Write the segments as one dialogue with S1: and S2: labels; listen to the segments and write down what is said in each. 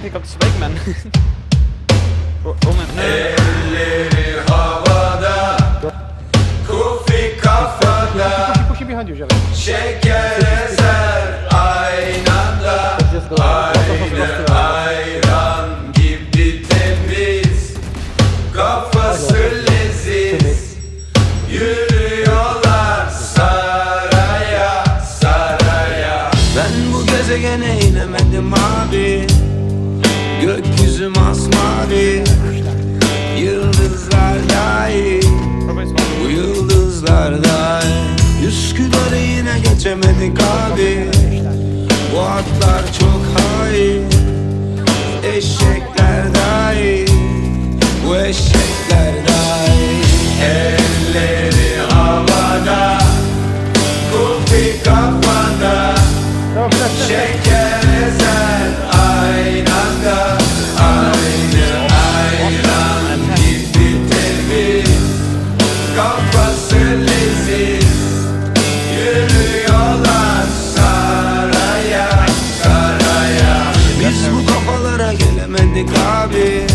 S1: can pick up the swag man. oh, oh man. Havada Kufi kafada Yıldızlar dahi bu yıldızlarda Üsküdar'ı yine geçemedik abi. Bu atlar çok hain Eşekler dahi Bu eşekler gelemedik abi.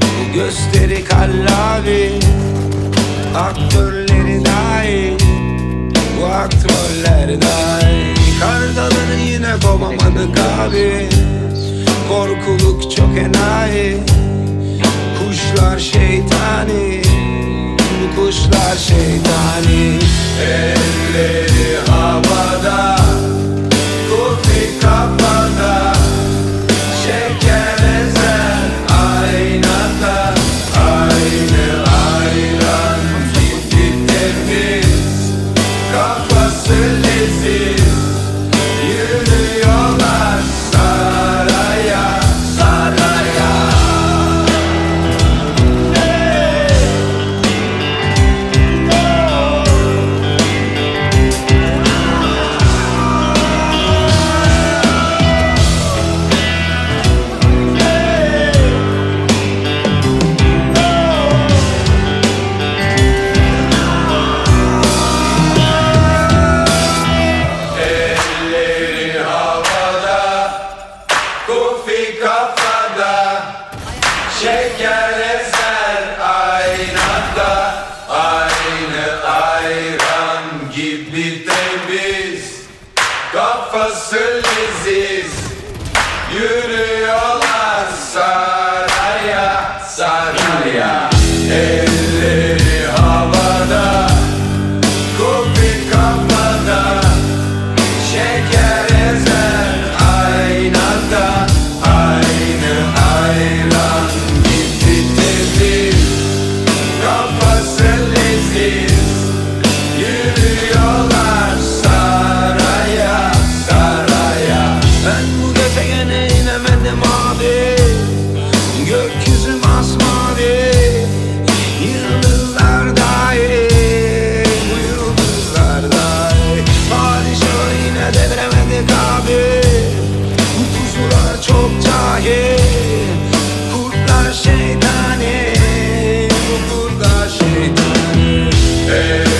S1: Bu gösteri kallavi. Aktörleri dahil bu aktörler dahil. Kargaları yine kovamadık abi. Korkuluk çok enayi. Kuşlar şeytani kuşlar şeytani. Elleri havada Kafada Şeker eser aynada. Aynı ayran gibi temiz Kafası leziz. Yürüyorlar saraya saraya. Elleri şeytani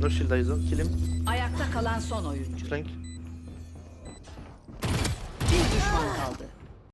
S2: No shield Aizo. Kill him.
S3: Ayakta kalan son oyuncu.
S2: Flank.
S3: Bir düşman kaldı.